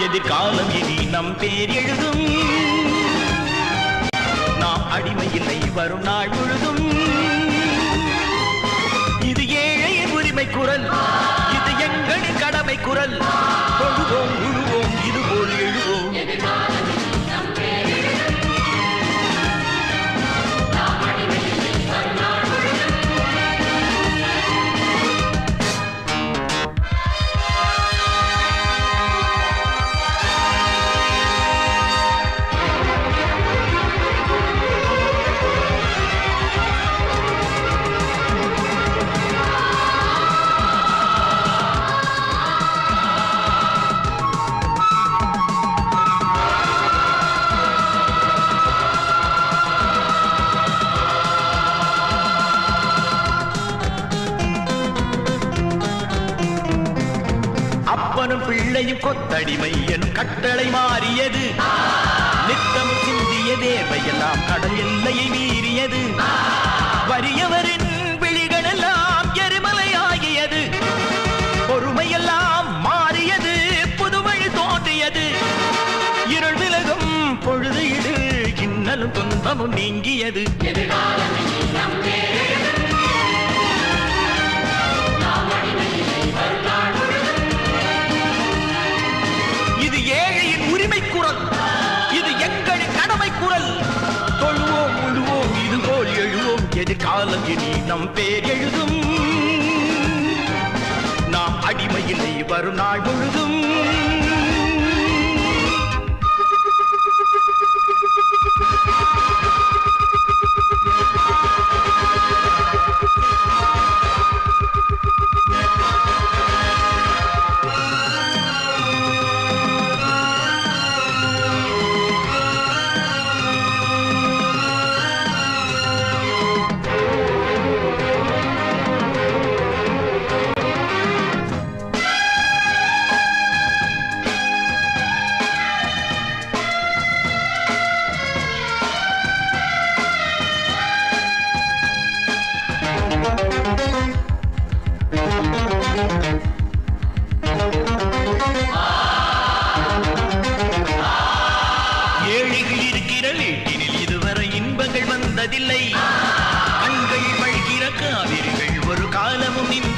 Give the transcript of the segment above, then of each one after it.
எதிர்காலம் இனி நம் பேர் எழுதும்? நாம் அடிமையில்லை வரும் நாள் முழுதும். இது ஏழையின் உரிமை குரல். அப்பனும் பிள்ளையும் கொத்தடிமை என் கட்டளை மாறியது. நித்தம் சிந்திய தேவையெல்லாம் கடல் எல்லையை மீறியது. வறியவரின் விழிகளெல்லாம் எரிமலை ஆகியது பொறுமையெல்லாம் மாறியது புதுவழி தோன்றியது. இருள் விலகும் பொழுது இது இன்னலும் துன்பமும் நீங்கியது. எதிர்காலம் இனி நம் பேர் எழுதும். நாம் அடிமையில்லை வரும் நாள் முழுதும்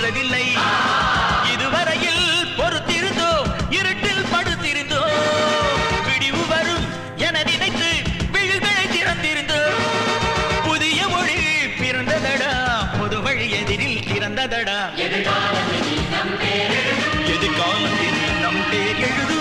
காலமும் இதுவரையில் பொறுத்திருந்தோம் இருட்டில் படுத்திருந்தோம் பிடிவு வரும் என நினைத்து விழிகளை திறந்திருந்தோம் புதிய மொழி பிறந்ததடா பொது வழி எதிரில் திறந்ததடா. எதிர்காலத்தில் நம் பேர் எழுதும்.